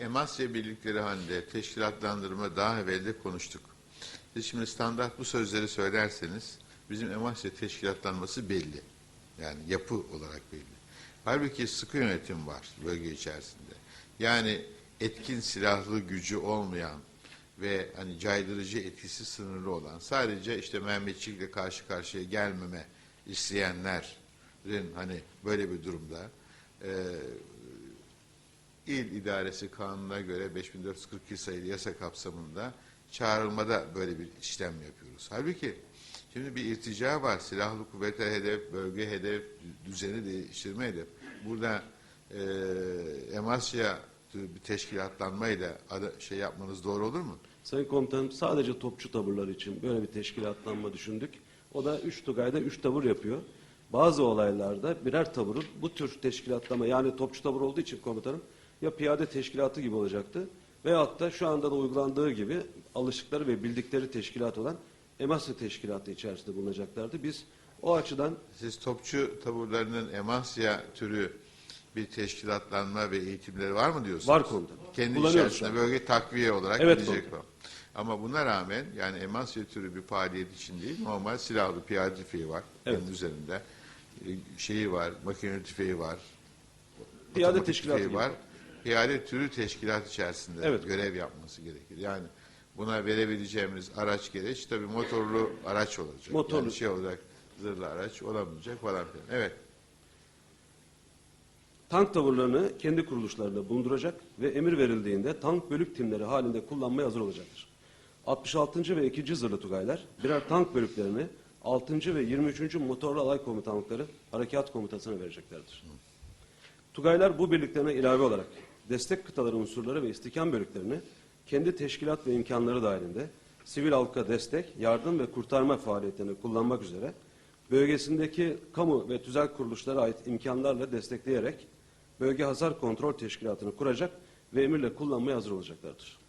Emasya birlikleri halinde teşkilatlandırma daha evvel de konuştuk. Siz şimdi standart bu sözleri söylerseniz bizim Emasya teşkilatlanması belli. Yani yapı olarak belli. Halbuki sıkı yönetim var bölge içerisinde. Yani etkin silahlı gücü olmayan ve hani caydırıcı etkisi sınırlı olan sadece işte Mehmetçik'le karşı karşıya gelmeme isteyenlerin hani böyle bir durumda e, İl İdaresi Kanunu'na göre 5442 sayılı yasa kapsamında çağrılmada böyle bir işlem yapıyoruz. Halbuki şimdi bir irtica var. Silahlı kuvvetler hedef, bölge hedef, düzeni değiştirme hedef. Burada e, Emasya bir teşkilatlanmayla şey yapmanız doğru olur mu? Sayın Komutanım sadece topçu taburları için böyle bir teşkilatlanma düşündük. O da 3 Tugay'da 3 tabur yapıyor. Bazı olaylarda birer taburun bu tür teşkilatlama yani topçu tabur olduğu için komutanım ya piyade teşkilatı gibi olacaktı veyahut da şu anda da uygulandığı gibi alışıkları ve bildikleri teşkilat olan Emasya teşkilatı içerisinde bulunacaklardı. Biz o açıdan Siz topçu taburlarının Emasya türü bir teşkilatlanma ve eğitimleri var mı diyorsunuz? Var komutanım. Kendi içerisinde bölge takviye olarak Evet gidecek o. komutanım. Ama buna rağmen yani Emasya türü bir faaliyet için değil normal silahlı piyade tüfeği var Evet. kendi üzerinde. E, Şeyi var, makineli tüfeği var. Piyade teşkilatı tüfeği gibi. Piyade türü teşkilat içerisinde Evet. görev yapması gerekir. Yani buna verebileceğimiz araç gereç tabii motorlu araç olacak. Motorlu. Yani şey olarak zırhlı araç olamayacak falan filan. Evet. tank taburlarını kendi kuruluşlarında bulunduracak ve emir verildiğinde tank bölük timleri halinde kullanmaya hazır olacaktır. 66. ve 2. Zırhlı Tugaylar birer tank bölüklerini 6. ve 23. Motorlu Alay Komutanlıkları Harekat Komutası'na vereceklerdir. Tugaylar bu birliklerine ilave olarak destek kıtaları unsurları ve istihkam bölüklerini kendi teşkilat ve imkanları dahilinde sivil halka destek, yardım ve kurtarma faaliyetlerini kullanmak üzere bölgesindeki kamu ve tüzel kuruluşlara ait imkanlarla destekleyerek bölge hasar kontrol teşkilatını kuracak ve emirle kullanmaya hazır olacaklardır.